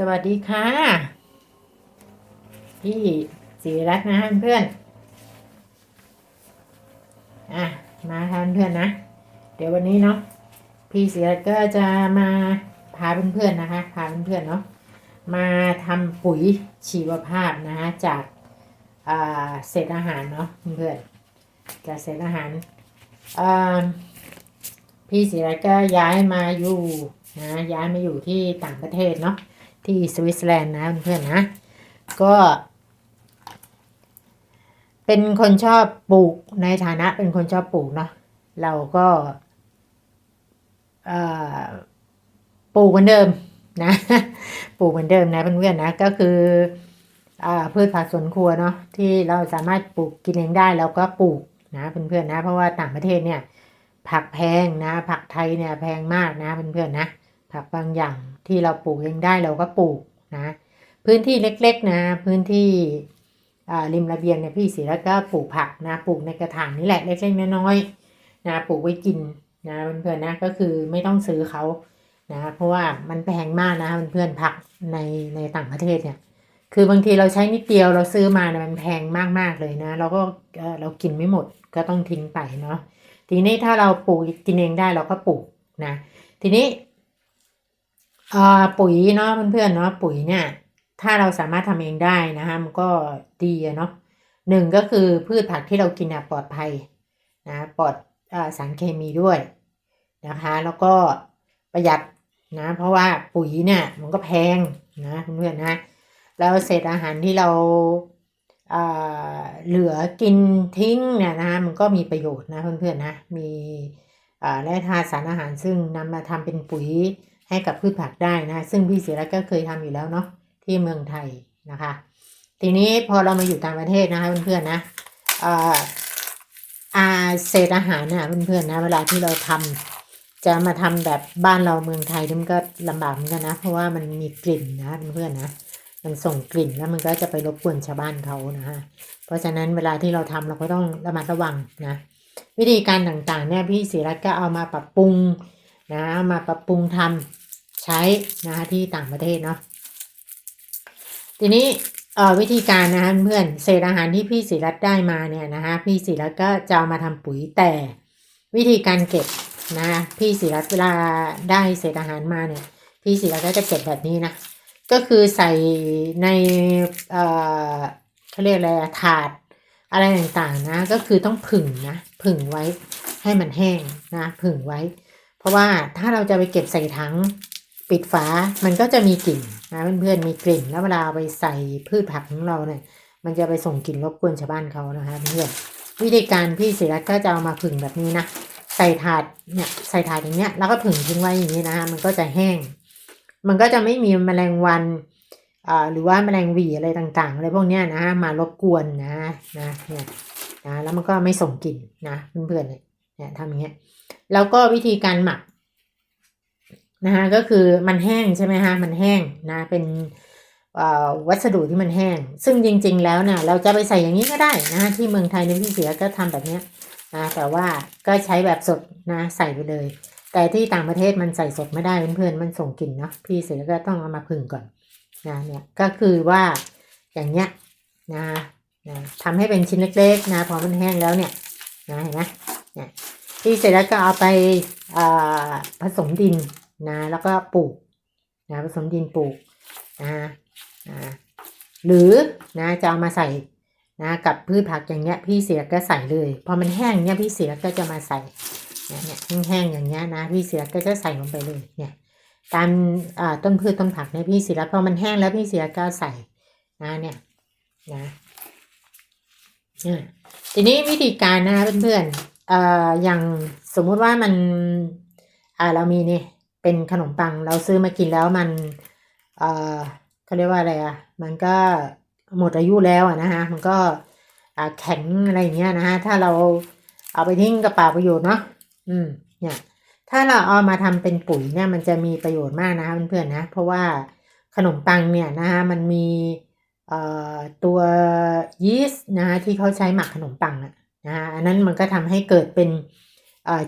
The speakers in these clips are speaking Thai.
สวัสดีค่ะ พี่ศิริรัตนะเพื่อน อะ มาทานเพื่อนนะ เดี๋ยววันนี้เนาะพี่ศิริรัตก็จะมาพาเพื่อนๆนะคะพาเพื่อนๆเนาะมาทำปุ๋ยชีวภาพนะคะจากาเศษอาหารเนาะเพื่อนจากเศษอาหารพี่ศิรัตก็ย้ายมาอยู่นะย้ายมาอยู่ที่ต่างประเทศเนาะ ที่สวิตเซอร์แลนด์นะเพื่อนๆนะ ก็ เป็นคนชอบปลูกในฐานะเป็นคนชอบปลูกเนาะเราก็ปลูกเหมือนเดิมนะปลูกเหมือนเดิมนะเพื่อนๆนะก็คืออพืชผักสวนครัวเนาะที่เราสามารถปลูกกินเองได้เราก็ปลูกนะเพื่อนๆนะ เพราะว่าต่างประเทศเนี่ยผักแพงนะ ผักไทยเนี่ยแพงมากนะเพื่อนๆนะ ผักบางอย่างที่เราปลูกเองได้เราก็ปลูกนะ พื้นที่เล็กๆนะ พื้นที่ริมระเบียงเนี่ยพี่ศิระก็ปลูกผักนะปลูกในกระถางนี่แหละเล็กๆน้อยๆนะปลูกไว้กินนะเพื่อนๆนะก็คือไม่ต้องซื้อเขานะเพราะว่ามันแพงมากนะเพื่อนๆผักในในต่างประเทศเนี่ยคือบางทีเราใช้นิดเดียวเราซื้อมาเนี่ยมันแพงมากๆเลยนะเราก็เรากินไม่หมดก็ต้องทิ้งไปเนาะทีนี้ถ้าเราปลูกกินเองได้เราก็ปลูกนะ ทีนี้ อ่าปุ๋ยเนาะเพื่อนๆเนาะปุ๋ยเนี่ย ถ้าเราสามารถทำเองได้นะคะมันก็ดีเนาะหนึ่งก็คือพืชผักที่เรากินอะปลอดภัยนะปลอดอสารเคมีด้วยนะคะ แล้วก็ประหยัดนะ เพราะว่าปุ๋ยเนี่ยมันก็แพงนะเพื่อนๆนะแล้วเศษอาหารที่เราเหลือกินทิ้งเนี่ยนะคะมันก็มีประโยชน์นะเพื่อนๆนะมีแร่ธาตุสารอาหารซึ่งนำมาทำเป็นปุ๋ย ให้กับพืชผักได้นะ ซึ่งพี่ศิระก็เคยทำอยู่แล้วเนาะที่เมืองไทยนะคะ ทีนี้พอเรามาอยู่ต่างประเทศนะคะเพื่อนๆนะอาอาเศษอาหารนะเพื่อนๆนะเวลาที่เราทำจะมาทำแบบบ้านเราเมืองไทยมันก็ลำบากเหมือนกันนะ เพราะว่ามันมีกลิ่นนะเพื่อนๆนะมันส่งกลิ่นแล้วมันก็จะไปรบกวนชาวบ้านเขานะฮะเพราะฉะนั้นเวลาที่เราทำเราก็ต้องระมัดระวังนะ วิธีการต่างๆเนี่ยพี่ศิรัตก็เอามาปรับปรุง นะมาปรับปรุงทำใช้นะคะที่ต่างประเทศเนาะทีนี้วิธีการนะคะเพื่อนเศษอาหารที่พี่ศิรัตได้มาเนี่ยนะคะพี่ศิรัตก็จะเอามาทำปุ๋ยแต่วิธีการเก็บนะพี่ศิรัตเวลาได้เศษอาหารมาเนี่ยพี่ศิรัตก็จะเก็บแบบนี้นะก็คือใส่ในเอ่อเขาเรียกอะไรถาดอะไรต่างๆนะก็คือต้องผึ่งนะผึ่งไว้ให้มันแห้งนะผึ่งไว้ ราะว่าถ้าเราจะไปเก็บใส่ถังปิดฝา มันก็จะมีกลิ่นนะเพื่อนๆมีกลิ่น แล้วเวลาไปใส่พืชผักของเราเนี่ย มันจะไปส่งกลิ่นรบกวนชาวบ้านเขานะคะเพื่อนวิธีการพี่ศิรัตก็จะเอามาผึ่งแบบนี้นะใส่ถาดเนี่ยใส่ถาดอย่างเงี้ยแล้วก็ผึ่งทิ้งไว้อย่างนี้นะคะมันก็จะแห้ง มันก็จะไม่มีแมลงวันอ่าหรือว่าแมลงหวีอะไรต่างๆอะไรพวกเนี้ยนะมารบกวนนะนะเนี่ยนะแล้วมันก็ไม่ส่งกลิ่นนะเพื่อนๆเนี่ยทำอย่างเงี้ย แล้วก็วิธีการหมักนะคะก็คือมันแห้งใช่ไหมฮะมันแห้งนะเป็นวัสดุที่มันแห้ง ซึ่งจริง ๆ แล้วเนี่ยเราจะไปใส่อย่างนี้ก็ได้นะที่เมืองไทยในพี่เสียก็ทำแบบนี้นะแต่ว่าก็ใช้แบบสดนะใส่ไปเลย แต่ที่ต่างประเทศมันใส่สดไม่ได้เพื่อนๆมันส่งกลิ่นเนาะพี่เสียก็ต้องเอามาพึ่งก่อนนะเนี่ยก็คือว่าอย่างเนี้ยนะนะทำให้เป็นชิ้นเล็กๆนะพอมันแห้งแล้วเนี่ยนะเห็นไหมเนี่ย ที่เสร็จแล้วก็เอาไปผสมดินนะ แล้วก็ปลูกนะผสมดินปลูกนะนะหรือนะจะเอามาใส่นะกับพืชผักอย่างเงี้ยพี่เสียก็ใส่เลยพอมันแห้งเนี้ยพี่เสียก็จะมาใส่เนี่ยเนี่ยแห้งๆอย่างเงี้ยนะพี่เสียก็จะใส่ลงไปเลยเนี่ยตามต้นพืชต้นผักเนี่ยพี่เสียพอมันแห้งแล้วพี่เสียก็ใส่นะเนี่ยนะทีนี้วิธีการนะเพื่อนๆ เอ่ออย่างสมมุติว่ามันอ่าเรามีนี่เป็นขนมปังเราซื้อมากินแล้วมันเอ่อเขาเรียกว่าอะไรอะมันก็หมดอายุแล้วอะนะฮะมันก็อ่าแข็งอะไรอย่างเงี้ยนะฮะถ้าเราเอาไปทิ้งกระเป๋าประโยชน์เนาะอืมเนี่ยถ้าเราเอามาทำเป็นปุ๋ยเนี่ยมันจะมีประโยชน์มากนะเพื่อนๆนะเพราะว่าขนมปังเนี่ยนะฮะมันมีตัวยีสต์นะที่เขาใช้หมักขนมปังอะ นะอันนั้นมันก็ทำให้เกิดเป็น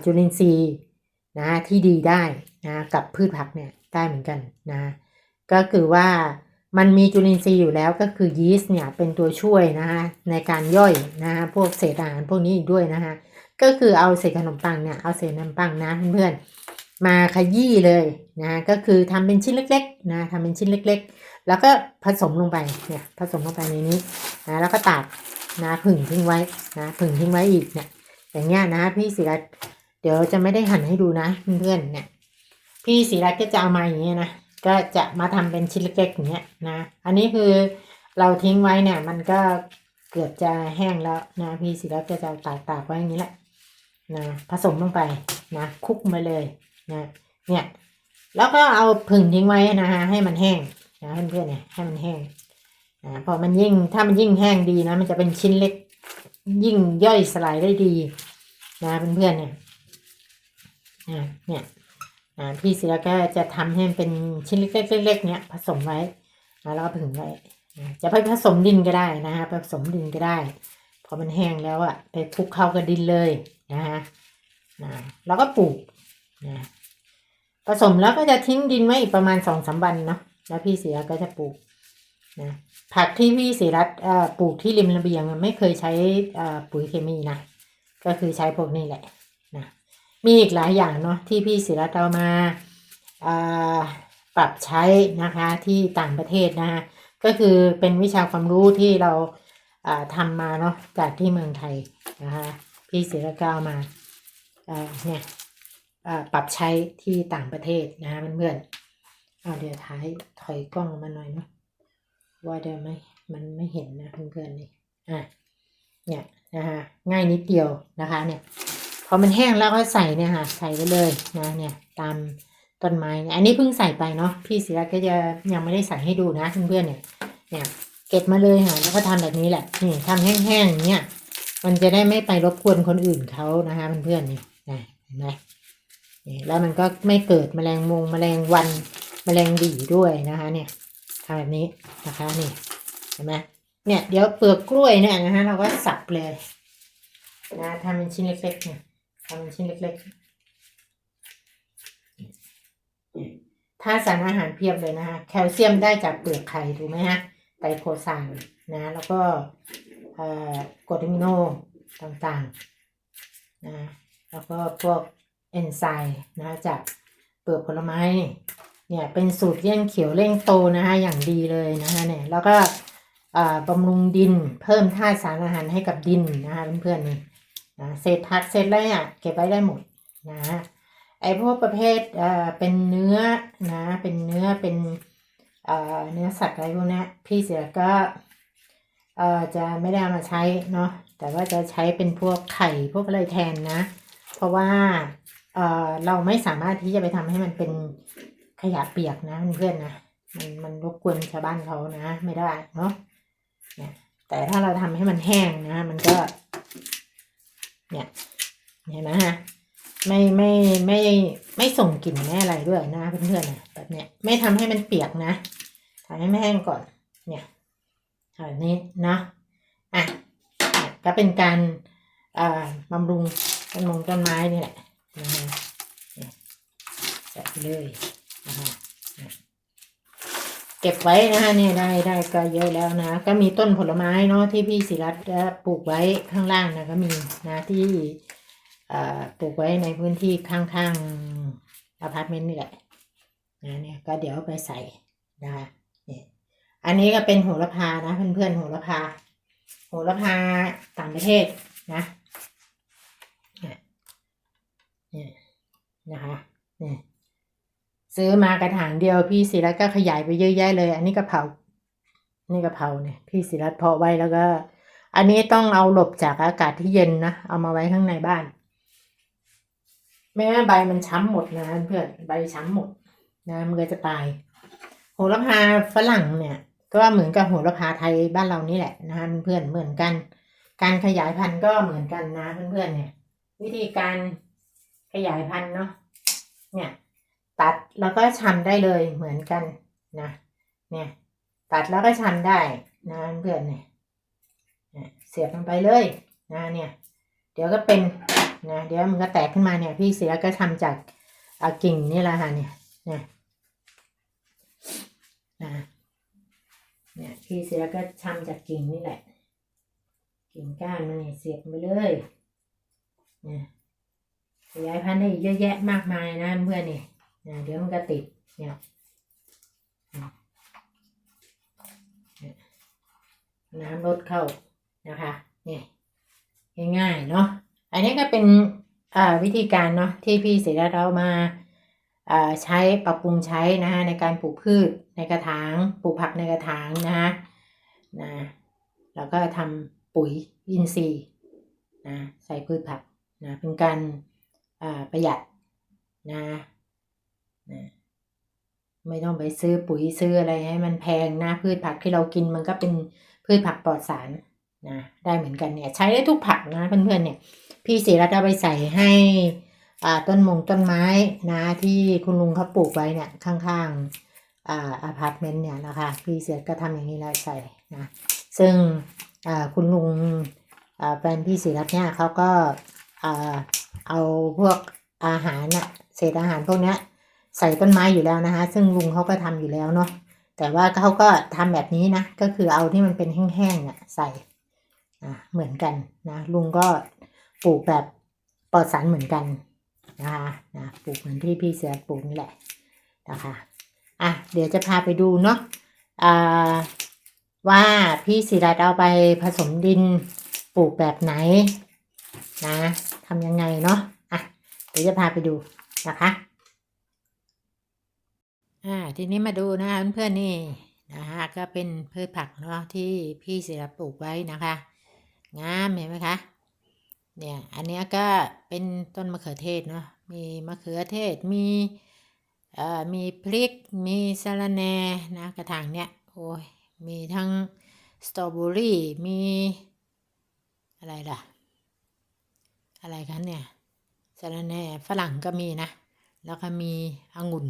จุลินทรีย์นะที่ดีได้นะกับพืชผักเนี่ยได้เหมือนกันนะก็คือว่ามันมีจุลินทรีย์อยู่แล้วก็คือยีสต์เนี่ยเป็นตัวช่วยนะคะในการย่อยนะคะพวกเศษอาหารพวกนี้อีกด้วยนะคะก็คือเอาเศษขนมปังเนี่ยเอาเศษขนมปังนะเพื่อนๆมาขยี้เลยนะก็คือทำเป็นชิ้นเล็กๆนะทำเป็นชิ้นเล็ก ๆ แล้วก็ผสมลงไปเนี่ยผสมลงไปในนี้นะแล้วก็ตาก นะผึ่งทิ้งไว้นะผึ่งทิ้งไว้อีกเนี่ยอย่างเงี้ยนะพี่ศิรัตเดี๋ยวจะไม่ได้หั่นให้ดูนะเพื่อนๆเนี่ย พี่ศิรัตก็จะเอามาอย่างเงี้ยนะก็จะมาทำเป็นชิ้นเล็กๆอย่างเงี้ยนะ อันนี้คือเราทิ้งไว้เนี่ย มันก็เกือบจะแห้งแล้วนะพี่ศิรัตก็จะตากตากๆไว้อย่างนี้แหละนะผสมลงไปนะคลุกมาเลยนะเนี่ยแล้วก็เอาผึ่งทิ้งไว้นะฮะให้มันแห้งนะเพื่อนๆเนี่ยให้มันแห้ง นะพอมันยิ่งถ้ามันยิ่งแห้งดีนะ มันจะเป็นชิ้นเล็ก ยิ่งย่อยสลายได้ดี นะเพื่อนๆเนี่ยอ่าเนี่ยอ่าพี่ศิลาก็จะทำให้มันเป็นชิ้นเล็กๆเล็กๆเนี้ยผสมไว้นะแล้วก็ผึ่งไว้จะไปผสมดินก็ได้นะฮะผสมดินก็ได้ พอมันแห้งแล้วอะไปคลุกเข้ากับดินเลยนะฮะนะแล้วก็ปลูกนะผสมแล้วก็จะทิ้งดินไว้อีกประมาณสองสามวันเนาะแล้วพี่ศิลาก็จะปลูก นะผักที่พี่ศิรัตน์เอ่อปลูกที่ริมระเบียงไม่เคยใช้ปุ๋ยเคมีนะ ก็คือใช้พวกนี้แหละนะมีอีกหลายอย่างเนาะที่พี่ศิรัตน์เอามาอ่าปรับใช้นะคะที่ต่างประเทศนะคะก็คือเป็นวิชาความรู้ที่เราอ่าทำมาเนาะจากที่เมืองไทยนะคะพี่ศิรัตน์ก็เอามาเนี่ยปรับใช้ที่ต่างประเทศนะคะเพื่อนๆเอาเดี๋ยวท้ายถอยกล้องมาหน่อยเนาะ ว่าเดี๋ยวไม่มันไม่เห็นนะเพื่อนๆนี่อะเนี่ยนะคะง่ายนิดเดียวนะคะเนี่ยพอมันแห้งแล้วก็ใส่เนี่ยค่ะใส่ไปเลยนะเนี่ยตามต้นไม้เนี่ยอันนี้เพิ่งใส่ไปเนาะพี่ศิรัตน์ก็จะยังไม่ได้ใส่ให้ดูนะเพื่อนๆเนี่ยเนี่ยเก็บมาเลยค่ะแล้วก็ทำแบบนี้แหละนี่ทำแห้งๆอย่างเนี่ยมันจะได้ไม่ไปรบกวนคนอื่นเขานะคะเพื่อนๆเนี่นะเห็นไหมนี่แล้วมันก็ไม่เกิดแมลงมงแมลงวันแมลงดีด้วยนะคะเนี่ย แบบนี้นะคะนี่เห็นไหมเนี่ยเดี๋ยวเปลือกกล้วยเนี่ยนะฮะเราก็สับเลยนะทำเป็นชิ้นเล็กๆเนี่ยทำเป็นชิ้นเล็กๆถ้าสารอาหารเพียบเลยนะคะแคลเซียมได้จากเปลือกไข่ถูกไหมฮะไตรโคซานนะแล้วก็เอ่อกรดอะมิโนต่างๆนะแล้วก็พวกเอนไซม์นะจากเปลือกผลไม้ เนี่ยเป็นสูตรเลี้ยงเขียวเร่งโตนะคะอย่างดีเลยนะคะเนี่ยแล้วก็อ่าบำรุงดินเพิ่มธาตุสารอาหารให้กับดินนะคะเพื่อนๆนี่นะเศษผักเศษอะไรอะเก็บไว้ได้หมดนะไอพวกประเภทเอ่อเป็นเนื้อนะเป็นเนื้อเป็นเอ่อเนื้อสัตว์อะไรพวกนี้พี่เสือก็เอ่อจะไม่ได้ามาใช้เนาะแต่ว่าจะใช้เป็นพวกไข่พวกอะไรแทนนะ เพราะว่าเอ่อเราไม่สามารถที่จะไปทำให้มันเป็น ขยะเปียกนะเพื่อนๆนะมันมันรบกวนชาวบ้านเขานะไม่ได้เนาะเนี่ยแต่ถ้าเราทำให้มันแห้งนะ มันก็ เนี่ยเห็นไหมฮะไม่ไม่ไม่ไม่ส่งกลิ่นไม่อะไรด้วยนะเพื่อนๆนะแบบเนี้ยไม่ทำให้มันเปียกนะทำให้ไม่แห้งก่อน เนี่ยแบบนี้นะอะก็เป็นการอ่าบำรุงต้นมงต้นไม้นี่แหละนะฮะเนี่ยใส่ไปเลย เก็บไว้นะฮะเนี่ยได้ได้ก็เยอะแล้วนะ ก็มีต้นผลไม้เนาะที่พี่ศิรัตปลูกไว้ข้างล่างนะก็มีนะที่ปลูกไว้ในพื้นที่ข้างๆอพาร์ตเมนต์นี่แหละนะเนี่ยก็เดี๋ยวไปใส่นะคะเนี่ยอันนี้ก็เป็นโหระพานะเพื่อนๆโหระพา โหระพาต่างประเทศนะเนี่ยเนี่ยนะคะเนี่ย ซื้อมากระถางเดียวพี่ศิรัตก็ขยายไปเยอะแยะเลย อันนี้กระเพรานี่กระเพราเนี่ย พี่ศิรัตเพาะไว้แล้วก็ อันนี้ต้องเอาหลบจากอากาศที่เย็นนะ เอามาไว้ข้างในบ้านไม่งั้นใบมันช้ำหมดนะเพื่อนใบช้ำหมดนะมันก็จะตาย โหระพาฝรั่งเนี่ย ก็เหมือนกับโหระพาไทยบ้านเรานี่แหละนะเพื่อนเหมือนกัน การขยายพันธุ์ก็เหมือนกันนะเพื่อนๆเนี่ย วิธีการขยายพันธุ์เนาะเนี่ย ตัดแล้วก็ชำได้เลยเหมือนกันนะเนี่ยตัดแล้วก็ชำได้นะเพื่อนเนี่ยเนี่ยเสียบมันไปเลยนะเนี่ย เดี๋ยวก็เป็นนะเดี๋ยวมันก็แตกขึ้นมาเนี่ย พี่เสียก็ทำจากอากิ่งนี่แหละค่ะเนี่ยเนี่ยนะเนี่ยพี่เสียก็ชำจากกิ่งนี่แหละ กิ่งก้านมันเนี่ยเสียบไปเลยเนี่ยขยายพันธุ์ได้อีกเยอะแยะมากมายนะเพื่อนเนี่ย นะเดี๋ยวมันก็ติดเนี่ยน้ำลดเข้านะคะเนี่ยง่ายๆเนาะอันนี้ก็เป็นวิธีการเนาะที่พี่เสียเรามาใช้ปรับปรุงใช้นะฮะในการปลูกพืชในกระถางปลูกผักในกระถางนะฮะนะแล้วก็ทำปุ๋ยอินทรีย์นะใส่พืชผักนะเป็นการประหยัดนะ ไม่ต้องไปซื้อปุ๋ยซื้ออะไรให้มันแพงนะพืชผักที่เรากินมันก็เป็นพืชผักปลอดสารนะได้เหมือนกันเนี่ย ใช้ได้ทุกผักนะเพื่อนๆเนี่ย พี่ศรีรัตเอาไปใส่ให้ต้นมงต้นไม้นะ ที่คุณลุงเขาปลูกไว้เนี่ยข้างๆอาอพาร์ตเมนต์เนี่ยนะคะ พี่เสียก็ทำอย่างนี้แล้วใส่นะซึ่งคุณลุงแฟนพี่ศิรัตน์เนี่ยเขาก็เอาพวกอาหารน่ะเศษอาหารพวกเนี้ย ใส่ต้นไม้อยู่แล้วนะคะ ซึ่งลุงเขาก็ทำอยู่แล้วเนาะแต่ว่าเขาก็ทำแบบนี้นะ ก็คือเอาที่มันเป็นแห้งๆเนี่ยใส่เหมือนกันนะลุงก็ปลูกแบบปลอดสารเหมือนกันนะคะนะปลูกเหมือนที่พี่เสือปลูกนี่แหละนะคะอะเดี๋ยวจะพาไปดูเนาะอ่าว่าพี่ศิรัตเอาไปผสมดินปลูกแบบไหนนะทำยังไงเนาะอะเดี๋ยวจะพาไปดูนะคะ อ่าทีนี้มาดูนะคะเพื่อนๆนี่นะคะก็เป็นพืชผักเนาะที่พี่ศิรัตน์ปลูกไว้นะคะงามเห็นไหมคะเนี่ยอันนี้ก็เป็นต้นมะเขือเทศเนาะมีมะเขือเทศมีเอ่อมีพริกมีสะระแหน่นะกระถางเนี้ยโอ้ยมีทั้งสตรอเบอรี่มีอะไรล่ะ อะไรกันเนี่ยสาระแหน่ฝรั่งก็มีนะ แล้วก็มีองุ่น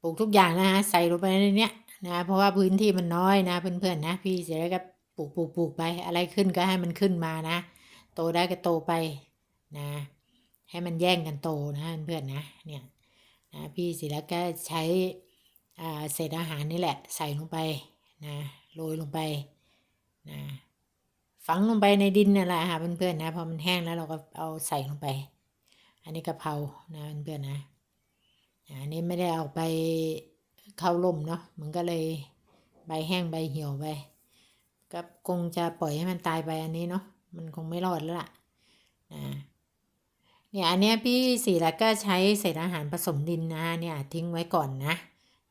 ปลูกทุกอย่างนะฮะใส่ลงไปในเนี้ยนะเพราะว่าพื้นที่มันน้อยนะเพื่อนๆนะพี่เสียก็ปลูกปลูกปลูกไปอะไรขึ้นก็ให้มันขึ้นมานะ โตได้ก็โตไปนะ ให้มันแย่งกันโตนะเพื่อนๆนะเนี่ยนะพี่ศิลาก็ใช้อ่าเศษอาหารนี่แหละ ใส่ลงไปนะโรยลงไปนะฝังลงไปในดินนั่นแหละค่ะเพื่อนๆนะพอมันแห้งแล้วเราก็เอาใส่ลงไป อันนี้กะเพรานะเพื่อนนะอันนี้ไม่ได้เอาไปเข้าร่มเนาะมันก็เลยใบแห้งใบเหี่ยวไปก็คงจะปล่อยให้มันตายไปอันนี้เนาะมันคงไม่รอดแล้วล่ะนะเนี่ยอันเนี้ยพี่สีรัตก็ใช้เศษอาหารผสมดินนะเนี่ยทิ้งไว้ก่อนนะ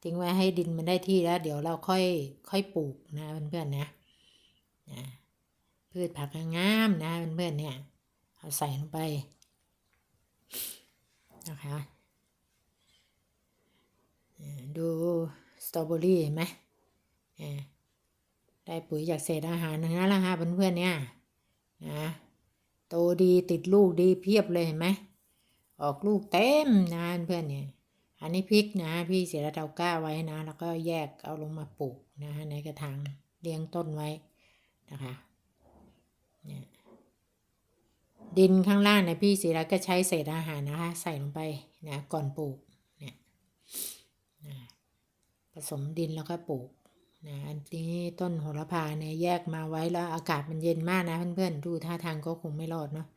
ทิ้งไว้ให้ดินมันได้ที่แล้ว เดี๋ยวเราค่อยค่อยปลูกนะเพื่อนๆนะนะพืชผักงามนะเพื่อนๆเนี่ยเอาใส่ลงไป นะคะดูสตรอเบอรี่เห็นไหมได้ปุ๋ยจากเศษอาหารทั้งนั้นแหละค่ะเพื่อนๆเนี่ยนะโตดีติดลูกดีเพียบเลยเห็นไหมออกลูกเต็มนะเพื่อนเนี่ยอันนี้พริกนะพี่เสียระเตาก้าไว้นะ แล้วก็แยกเอาลงมาปลูกนะในกระถางเลี้ยงต้นไว้นะคะเนี่ย ดินข้างล่างเนี่ยพี่เสียระก็ใช้เศษอาหารนะคะ ใส่ลงไปนะก่อนปลูกเนี่ยผสมดินแล้วก็ปลูกนะอันนี้ต้นโหระพาเนี่ยแยกมาไว้แล้วอากาศมันเย็นมากนะเพื่อนๆดูท่าทางก็คงไม่รอดเนาะ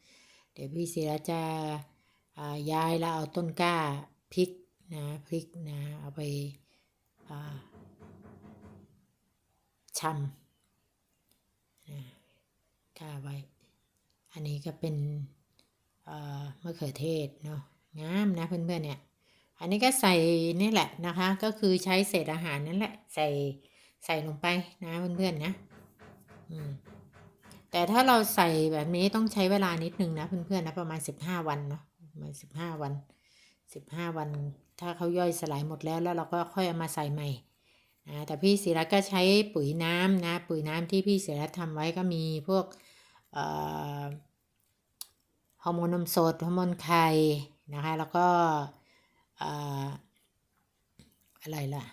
เดี๋ยวพี่เสียจะย้ายแล้วเอาต้นกล้าพริกนะพริกนะเอาไปชำนะกล้าไว้ อันนี้ก็เป็นมะเขือเทศเนาะงามนะเพื่อนๆเนี่ย อันนี้ก็ใส่นี่แหละนะคะ ก็คือใช้เศษอาหารนั่นแหละ ใส่ใส่ลงไปนะเพื่อนๆนะอืมแต่ถ้าเราใส่แบบนี้ต้องใช้เวลานิดนึงนะเพื่อนๆนะประมาณสิบห้าวันเนาะประมาณสิบห้าวันสิบห้าวัน ถ้าเขาย่อยสลายหมดแล้วแล้วเราก็ค่อยเอามาใส่ใหม่นะแต่พี่ศิรัตก็ใช้ปุ๋ยน้ำนะ ปุ๋ยน้ำที่พี่ศิรัตทำไว้ก็มีพวก ฮอร์โมนนมสดฮอร์โมนไข่นะคะแล้วก็อะไรล่ะ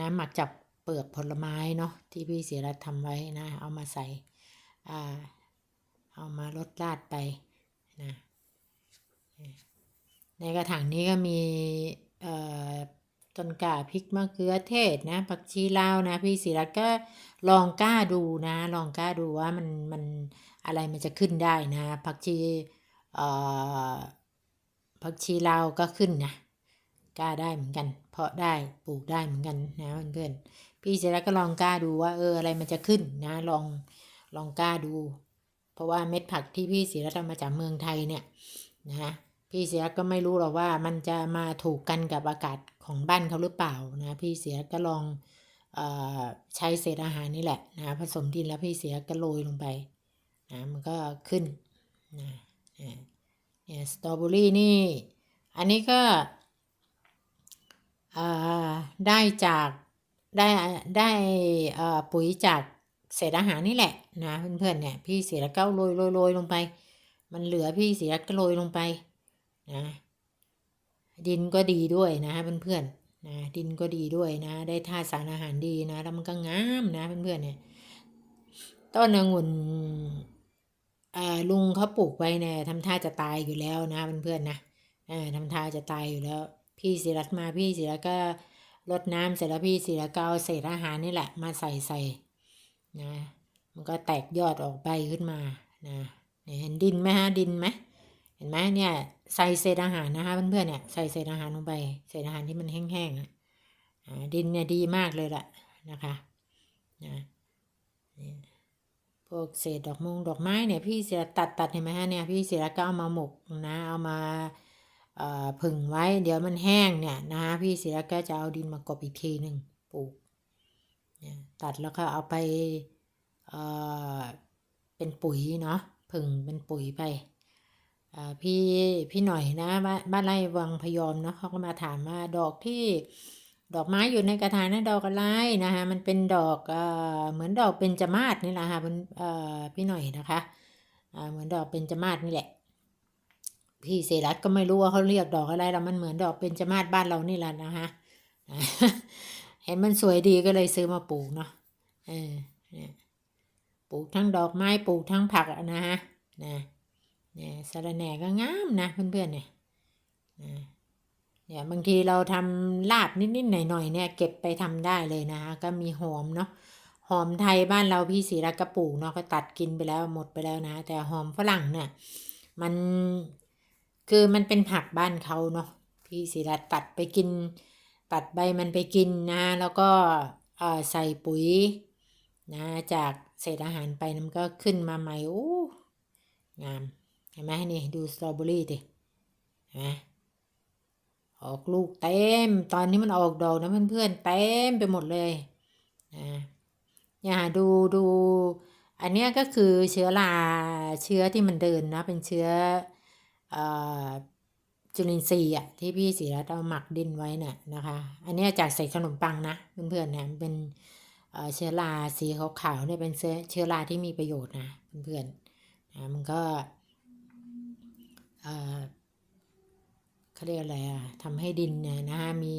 น้ำหมักจากเปลือกผลไม้เนาะที่พี่เสียรัตทำไว้นะเอามาใส่เอามาลดราดไปนะในกระถางนี้ก็มี ต้นกาพริกมะเขือเทศนะผักชีลาวนะ พี่ศิรัตก็ลองกล้าดูนะ ลองกล้าดูว่ามันมันอะไรมันจะขึ้นได้นะผักชีเอ่อผักชีลาวก็ขึ้นนะกล้าได้เหมือนกัน เพาะได้ปลูกได้เหมือนกันนะเพื่อนพี่ศิรัตก็ลองกล้าดูว่าเอออะไรมันจะขึ้นนะลองลองกล้าดู เพราะว่าเม็ดผักที่พี่ศิรัตน์เอามาจากเมืองไทยเนี่ยนะ พี่เสียก็ไม่รู้หรอกว่ามันจะมาถูกกันกับอากาศของบ้านเขาหรือเปล่านะพี่เสียก็ลองอใช้เศษอาหารนี่แหละนะผสมดินแล้วพี่เสียก็โรยลงไปนะมันก็ขึ้นนะเนี่ยสตรอเบอรี่นี่ อันนี้ก็ได้จากได้ได้ปุ๋ยจากเศษอาหารนี่แหละนะเพื่อนๆเนี่ยพี่เสียก็โรยโรยโรยลงไป มันเหลือพี่เสียก็โรยลงไป นะดินก็ดีด้วยนะเพื่อนๆนะดินก็ดีด้วยนะ ได้ธาตุสารอาหารดีนะแล้วมันก็งามนะเพื่อนๆเนี่ยต้นองุ่นอ่าลุงเขาปลูกไว้เนี่ยทำท่าจะตายอยู่แล้วนะเพื่อนๆนะอ่าทำท่าจะตายอยู่แล้ว พี่ศิรัตมาพี่ศิรัตก็รดน้ำเสร็จแล้วพี่ศิรัตก็เอาเศษอาหารนี่แหละ มาใส่ใส่นะมันก็แตกยอดออกไปขึ้นมานะเห็นดินไหมฮะดินไหมเห็นไหมเนี่ย ใส่เศษอาหารนะคะเพื่อนๆเนี่ยใส่เศษอาหารลงไปเศษอาหารที่มันแห้งๆอะดินเนี่ยดีมากเลยล่ะนะคะนะพวกเศษดอกมงดอกไม้เนี่ยพี่เสียตัดตัดเห็นไหมฮะเนี่ยพี่เสียก็เอามาหมกนะเอามาผึ่งไว้เดี๋ยวมันแห้งเนี่ยนะพี่เสียก็จะเอาดินมากบอีกทีหนึ่งปลูกตัดแล้วก็เอาไปเเป็นปุ๋ยเนาะผึ่งเป็นปุ๋ยไป พี่พี่หน่อยนะบ้านไร่วังพยอมเนาะเขาก็มาถามว่าดอกที่ดอกไม้อยู่ในกระถางนั้นดอกอะไรนะคะมันเป็นดอกเอ่อเหมือนดอกเป็นจมาศนี่แหละค่ะเอ่อพี่หน่อยนะคะอ่าเหมือนดอกเป็นจมาศนี่แหละ พี่เสรัตก็ไม่รู้ว่าเขาเรียกดอกอะไรแล้วมันเหมือนดอกเป็นจมาศบ้านเรานี่แหละนะคะเห็นมันสวยดีก็เลยซื้อมาปลูกเนาะเออเนี่ยปลูกทั้งดอกไม้ปลูกทั้งผักนะฮะนะ เนี่ยสะระแหน่ก็งามนะเพื่อนๆเนี่ยเนี่ยบางทีเราทำลาบนิดๆหน่อยๆเนี่ยเก็บไปทำได้เลยนะคะก็มีหอมเนาะหอมไทยบ้านเราพี่ศรีรักกระปูกเนาะก็ตัดกินไปแล้วหมดไปแล้วนะ แต่หอมฝรั่งเนี่ยมันคือมันเป็นผักบ้านเขาเนาะพี่ศรีรัตตัดไปกิน ตัดใบมันไปกินนะแล้วก็ใส่ปุ๋ยนะจากเศษอาหารไปมันก็ขึ้นมาใหม่โอ้งาม ห็นไหมนี่ดูสตรอเบอรี่ดิเห็นไหมออกลูกเต็ม ตอนนี้มันออกดอกนะเพื่อนๆเต็มไปหมดเลยนะอย่าดูดูอันนี้ก็คือเชื้อราเชื้อที่มันเดินนะเป็นเชื้ออจุลินทรีย์อะที่พี่ศรีรัตเอาหมักดินไว้น่ะนะคะ อันนี้จากใส่ขนมปังนะเพื่อนๆเนี่ยเป็นเชื้อราสีขาวๆเนี่ยเป็นเชื้อราที่มีประโยชน์นะเพื่อนๆนะมันก็ เขาเรียกอะไรอะทำให้ดินเนี่ยนะมี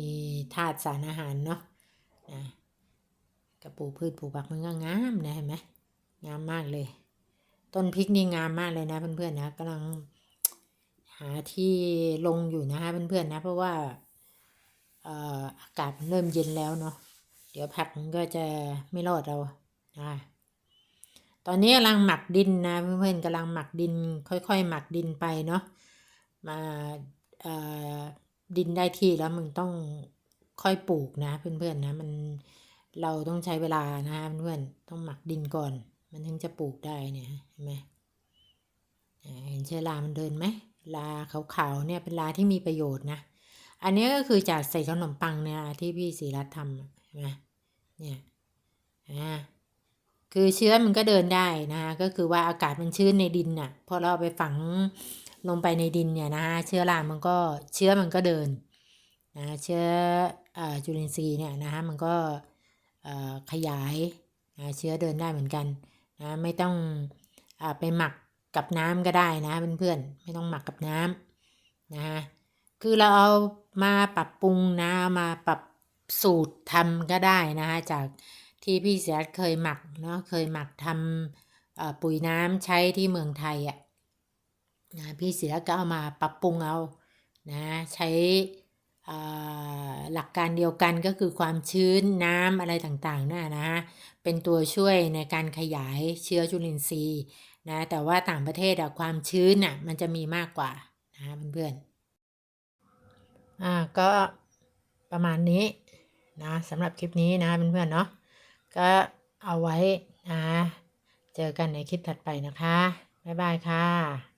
ธาตุสารอาหารเนาะนะกระปูพืชปลูกผักมันก็งามนะเห็นไหมงามมากเลย ต้นพริกนี่งามมากเลยนะเพื่อนๆนะกำลังหาที่ลงอยู่นะฮะเพื่อนๆนะ เพราะว่าอากาศเริ่มเย็นแล้วเนาะเดี๋ยวผักมันก็จะไม่รอดเรานะ ตอนนี้กำลังหมักดินนะเพื่อนๆกำลังหมักดินค่อยๆ หมักดินไปเนาะมาดินได้ที่แล้วมึงต้องค่อยปลูกนะ เพื่อนๆนะมันเราต้องใช้เวลานะเพื่อนต้องหมักดินก่อน มันถึงจะปลูกได้เนี่ยเห็นไหมเห็นเชื้อรามันเดินไหมลาขาวๆเนี่ยเป็นลาที่มีประโยชน์นะ อันนี้ก็คือจากใส่ขนมปังเนี่ยที่พี่ศรีรัตน์ทำใช่ไหมเนี่ยอ่า คือเชื้อมันก็เดินได้นะก็คือว่าอากาศมันชื้นในดินน่ะพอเราไปฝังลงไปในดินเนี่ยนะเชื้อรามันก็เชื้อมันก็เดินนะเชื้ออจุลินทรีย์เนี่ยนะฮะมันก็ขยายนะเชื้อเดินได้เหมือนกันนะไม่ต้องอไปหมักกับน้ำก็ได้นะเพื่อนๆไม่ต้องหมักกับน้ำนะฮะคือเราเอามาปรับปรุงนะมาปรับสูตรทำก็ได้นะฮะจาก ที่พี่เสียเคยหมักเนาะเคยหมักทำปุ๋ยน้ำใช้ที่เมืองไทยอะ่ะนะพี่เสียก็เอามาปรับปรุงเอานะใช้หลักการเดียวกันก็คือความชื้นน้ำอะไรต่างๆน่ะนะเป็นตัวช่วยในการขยายเชื้อจุลินทรีย์นะแต่ว่าต่างประเทศอะความชื้นน่ะมันจะมีมากกว่านะเพื่อนๆอ่าก็ประมาณนี้นะสำหรับคลิปนี้นะเพื่อนๆเนาะ ก็เอาไว้นะ เจอกันในคลิปถัดไปนะคะ บ๊ายบายค่ะ